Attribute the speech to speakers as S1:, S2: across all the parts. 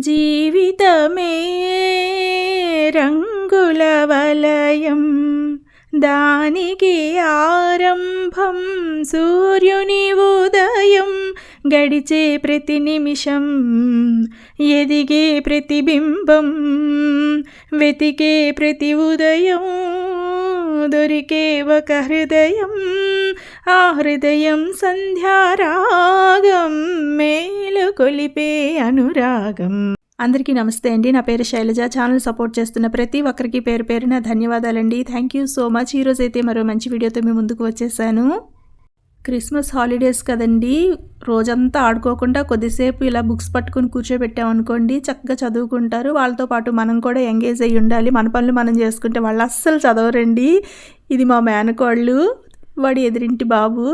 S1: జీవితమే రంగుల వలయం. దానికి ఆరంభం సూర్యుని ఉదయం. గడిచే ప్రతి నిమిషం ఎదిగే ప్రతిబింబం వెతికే ప్రతి ఉదయం. దొరికే ఒక హృదయం ఆ హృదయం సంధ్యారాగం మేలు కొలిపే అనురాగం. అందరికీ నమస్తే అండి. నా పేరు శైలజ. ఛానల్ సపోర్ట్ చేస్తున్న ప్రతి ఒక్కరికి పేరు పేరున ధన్యవాదాలండి. Thank you so much. ఈరోజు అయితే మరో మంచి వీడియోతో మీ ముందుకు వచ్చేసాను. క్రిస్మస్ హాలిడేస్ కదండి. రోజంతా ఆడుకోకుండా కొద్దిసేపు ఇలా బుక్స్ పట్టుకుని కూర్చోబెట్టామనుకోండి చక్కగా చదువుకుంటారు. వాళ్ళతో పాటు మనం కూడా ఎంగేజ్ అయ్యి ఉండాలి. మన పనులు మనం చేసుకుంటే వాళ్ళు అస్సలు చదవరండి. ఇది మా మేనకోళ్ళు వాడి ఎదురింటి బాబు.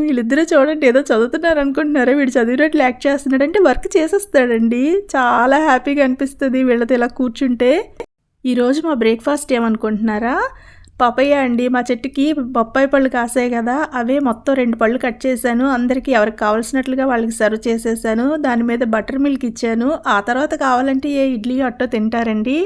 S1: వీళ్ళిద్దరూ చూడండి ఏదో చదువుతున్నారు అనుకుంటున్నారా వీడు చదివినట్లు యాక్ట్ చేస్తున్నాడు అంటే వర్క్ చేసేస్తాడండి. చాలా హ్యాపీగా అనిపిస్తుంది వీళ్ళతో ఇలా కూర్చుంటే. ఈరోజు మా బ్రేక్ఫాస్ట్ ఏమనుకుంటున్నారా? పపయ్య అండి మా చెట్టుకి బొప్పాయి పళ్ళు కాసాయి కదా అవే మొత్తం రెండు పళ్ళు కట్ చేశాను. అందరికీ ఎవరికి కావాల్సినట్లుగా వాళ్ళకి సర్వ్ చేసేసాను దాని మీద బటర్ మిల్క్ ఇచ్చాను. ఆ తర్వాత కావాలంటే ఏ ఇడ్లీ అట్టో తింటారండి.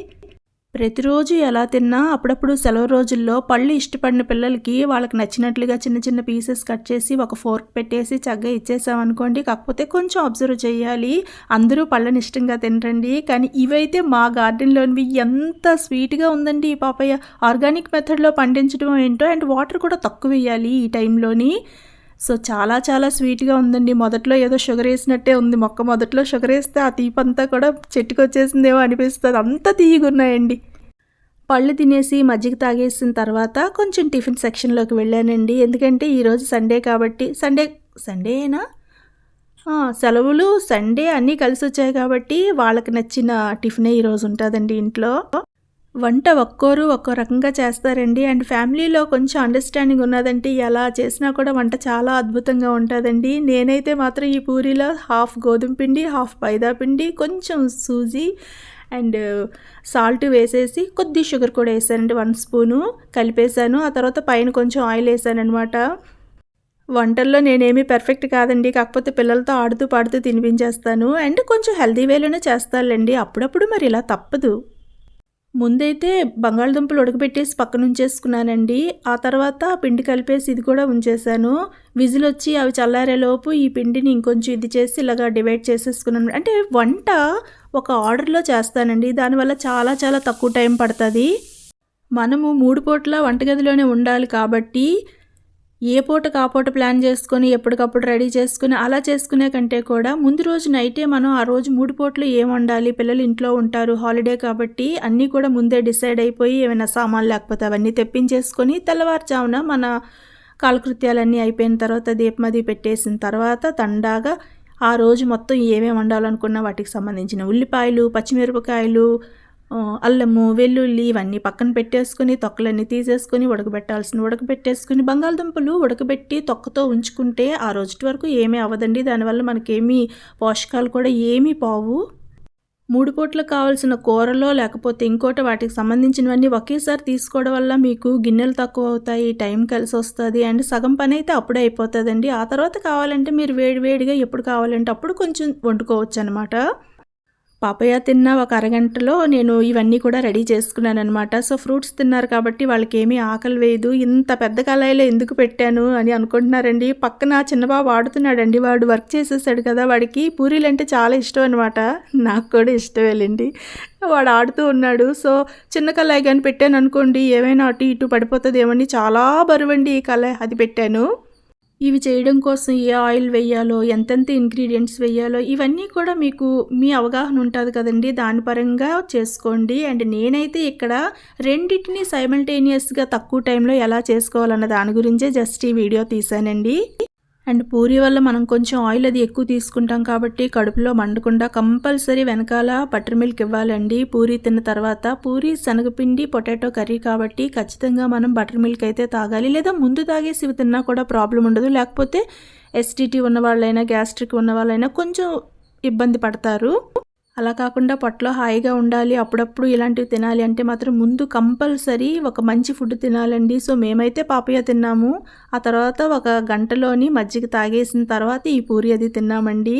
S1: ప్రతిరోజు ఎలా తిన్నా అప్పుడప్పుడు సెలవు రోజుల్లో పళ్ళు ఇష్టపడిన పిల్లలకి వాళ్ళకి నచ్చినట్లుగా చిన్న చిన్న పీసెస్ కట్ చేసి ఒక ఫోర్క్ పెట్టేసి చక్కగా ఇచ్చేసామనుకోండి. కాకపోతే కొంచెం అబ్జర్వ్ చేయాలి. అందరూ పళ్ళని ఇష్టంగా తినరండి. కానీ ఇవైతే మా గార్డెన్లోనివి ఎంత స్వీట్గా ఉందండి ఈ పాపయ్య. ఆర్గానిక్ మెథడ్లో పండించడం ఏంటో అండ్ వాటర్ కూడా తక్కువ వేయాలి ఈ టైంలోని. సో చాలా చాలా స్వీట్గా ఉందండి. మొదట్లో ఏదో షుగర్ వేసినట్టే ఉంది. మొక్క మొదట్లో షుగర్ వేస్తే ఆ తీపంతా కూడా చెట్టుకు వచ్చేసిందేమో అనిపిస్తుంది. అంత తీయగున్నాయండి పళ్ళు తినేసి మజ్జిగ తాగేసిన తర్వాత కొంచెం టిఫిన్ సెక్షన్లోకి వెళ్ళానండి. ఎందుకంటే ఈరోజు సండే కాబట్టి సండే సండేనా? సెలవులు సండే అన్నీ కలిసి వచ్చాయి కాబట్టి వాళ్ళకి నచ్చిన టిఫినే ఈరోజు ఉంటుందండి ఇంట్లో. వంట ఒక్కోరు ఒక్కో రకంగా చేస్తారండి. అండ్ ఫ్యామిలీలో కొంచెం అండర్స్టాండింగ్ ఉన్నదంటే ఎలా చేసినా కూడా వంట చాలా అద్భుతంగా ఉంటుందండి. నేనైతే మాత్రం ఈ పూరీలో హాఫ్ గోధుమ పిండి హాఫ్ మైదా పిండి కొంచెం సూజీ అండ్ సాల్ట్ వేసేసి కొద్ది షుగర్ కూడా వేసానండి. వన్ స్పూను కలిపేశాను. ఆ తర్వాత పైన కొంచెం ఆయిల్ వేసాను అనమాట వంటల్లో నేనేమీ పర్ఫెక్ట్ కాదండి. కాకపోతే పిల్లలతో ఆడుతూ పాడుతూ తినిపించేస్తాను. అండ్ కొంచెం హెల్దీ వేలోనే చేస్తానులేండి. అప్పుడప్పుడు మరి ఇలా తప్పదు. ముందైతే బంగాళదుంపలు ఉడకబెట్టేసి పక్కన ఉంచేసుకున్నానండి. ఆ తర్వాత పిండి కలిపేసి ఇది కూడా ఉంచేసాను విజిల్ వచ్చి అవి చల్లారేలోపు ఈ పిండిని ఇంకొంచెం ఇది చేసి ఇలాగా డివైడ్ చేసేసుకున్నాను. అంటే వంట ఒక ఆర్డర్లో చేస్తానండి. దానివల్ల చాలా చాలా తక్కువ టైం పడుతుంది. మనము మూడు పూట్ల వంటగదిలోనే ఉండాలి కాబట్టి ఏ పూట కాపోట ప్లాన్ చేసుకొని ఎప్పటికప్పుడు రెడీ చేసుకుని అలా చేసుకునే కంటే కూడా ముందు రోజు నైటే మనం ఆ రోజు మూడు పూటలు ఏం వండాలి పిల్లలు ఇంట్లో ఉంటారు హాలిడే కాబట్టి అన్నీ కూడా ముందే డిసైడ్ అయిపోయి ఏమైనా సామాన్లు లేకపోతే అవన్నీ తెప్పించేసుకొని తెల్లవారుజామున మన కాలకృత్యాలన్నీ అయిపోయిన తర్వాత దీపమది పెట్టేసిన తర్వాత తండాగా ఆ రోజు మొత్తం ఏమేమి వండాలనుకున్నా వాటికి సంబంధించిన ఉల్లిపాయలు పచ్చిమిరపకాయలు అల్లము వెల్లుల్లి ఇవన్నీ పక్కన పెట్టేసుకుని తొక్కలన్నీ తీసేసుకొని ఉడకబెట్టాల్సిన ఉడకబెట్టేసుకుని బంగాళదుంపలు ఉడకబెట్టి తొక్కతో ఉంచుకుంటే ఆ రోజుటి వరకు ఏమీ అవ్వదండి. దానివల్ల మనకేమీ పోషకాలు కూడా ఏమీ పోవు. మూడు పూట్లకు కావాల్సిన కూరలో లేకపోతే ఇంకోటి వాటికి సంబంధించినవన్నీ ఒకేసారి తీసుకోవడం వల్ల మీకు గిన్నెలు తక్కువ అవుతాయి టైం కలిసి వస్తుంది అండ్ సగం పని అయితే అప్పుడే అయిపోతుందండి. ఆ తర్వాత కావాలంటే మీరు వేడి వేడిగా ఎప్పుడు కావాలంటే అప్పుడు కొంచెం వండుకోవచ్చు అనమాట పాపయ్య తిన్న ఒక అరగంటలో నేను ఇవన్నీ కూడా రెడీ చేసుకున్నాను అనమాట సో ఫ్రూట్స్ తిన్నారు కాబట్టి వాళ్ళకి ఏమీ ఆకలి వేయదు. ఇంత పెద్ద కళాయిలో ఎందుకు పెట్టాను అని అనుకుంటున్నారండి. పక్కన చిన్నబాబు ఆడుతున్నాడండి. వాడు వర్క్ చేసేసాడు కదా వాడికి పూరీలు అంటే చాలా ఇష్టం అనమాట నాకు కూడా ఇష్టమేలేండి వాడు ఆడుతూ ఉన్నాడు. సో చిన్న కళాయి కానీ పెట్టాను అనుకోండి ఏమైనా అటు ఇటు పడిపోతుంది ఏమని చాలా బరువండి ఈ కళాయి. అది పెట్టాను. ఇవి చేయడం కోసం ఏ ఆయిల్ వేయాలో ఎంతెంత ఇంగ్రీడియంట్స్ వేయాలో ఇవన్నీ కూడా మీకు మీ అవగాహన ఉంటుంది కదండి. దాని పరంగా చేసుకోండి. అండ్ నేనైతే ఇక్కడ రెండింటిని సైమల్టేనియస్గా తక్కువ టైంలో ఎలా చేసుకోవాలన్న దాని గురించే జస్ట్ ఈ వీడియో తీసానండి. అండ్ పూరి వల్ల మనం కొంచెం ఆయిల్ అది ఎక్కువ తీసుకుంటాం కాబట్టి కడుపులో మండకుండా కంపల్సరీ వెనకాల బటర్ మిల్క్ ఇవ్వాలండి. పూరి తిన్న తర్వాత పూరి శనగపిండి పొటాటో కర్రీ కాబట్టి ఖచ్చితంగా మనం బటర్ మిల్క్ అయితే తాగాలి. లేదా ముందు తాగేసి ఇవి తిన్నా కూడా ప్రాబ్లం ఉండదు. లేకపోతే ఎస్టీటీ ఉన్న వాళ్ళైనా గ్యాస్ట్రిక్ ఉన్న వాళ్ళైనా కొంచెం ఇబ్బంది పడతారు. అలా కాకుండా పొట్టలో హాయిగా ఉండాలి అప్పుడప్పుడు ఇలాంటివి తినాలి అంటే మాత్రం ముందు కంపల్సరీ ఒక మంచి ఫుడ్ తినాలండి. సో మేమైతే పాపయ్య తిన్నాము. ఆ తర్వాత ఒక గంటలోని మజ్జిగ తాగేసిన తర్వాత ఈ పూరి అది తిన్నామండి.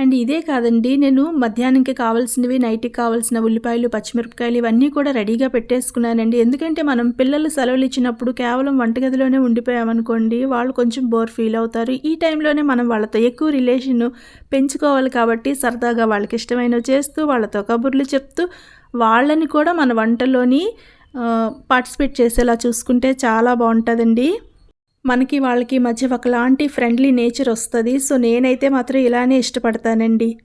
S1: అండ్ ఇదే కాదండి నేను మధ్యాహ్నంకి కావాల్సినవి నైట్కి కావాల్సిన ఉల్లిపాయలు పచ్చిమిరపకాయలు ఇవన్నీ కూడా రెడీగా పెట్టేసుకున్నానండి. ఎందుకంటే మనం పిల్లలు సెలవులు ఇచ్చినప్పుడు కేవలం వంటగదిలోనే ఉండిపోయామనుకోండి వాళ్ళు కొంచెం బోర్ ఫీల్ అవుతారు. ఈ టైంలోనే మనం వాళ్ళతో ఎక్కువ రిలేషన్ పెంచుకోవాలి కాబట్టి సరదాగా వాళ్ళకి ఇష్టమైనవి చేస్తూ వాళ్ళతో కబుర్లు చెప్తూ వాళ్ళని కూడా మన వంటలోని పార్టిసిపేట్ చేసేలా చూసుకుంటే చాలా బాగుంటుందండి. మనకి వాళ్ళకి మధ్య ఒకలాంటి ఫ్రెండ్లీ నేచర్ వస్తుంది. సో నేనైతే మాత్రం ఇలానే ఇష్టపడతానండి.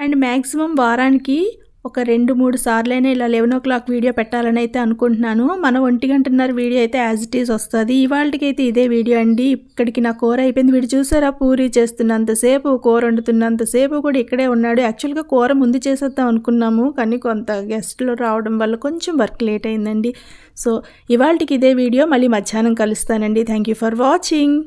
S1: అండ్ మ్యాక్సిమం వారానికి ఒక రెండు మూడు సార్లైనా ఇలా లెవెన్ ఓ క్లాక్ వీడియో పెట్టాలని అయితే అనుకుంటున్నాను. మన ఒంటి గంటన్నర వీడియో అయితే యాజ్ ఇట్ ఈస్ వస్తుంది. ఇవాళకైతే ఇదే వీడియో అండి. ఇక్కడికి నా కూర అయిపోయింది. వీడు చూసారా? పూరి చేస్తున్నంతసేపు కూర వండుతున్నంతసేపు కూడా ఇక్కడే ఉన్నాడు. యాక్చువల్గా కూర ముందు చేసేద్దాం అనుకున్నాము. కానీ కొంత గెస్ట్లు రావడం వల్ల కొంచెం వర్క్ లేట్ అయిందండి. సో ఇవాళకి ఇదే వీడియో. మళ్ళీ మధ్యాహ్నం కలుస్తానండి. Thank you for watching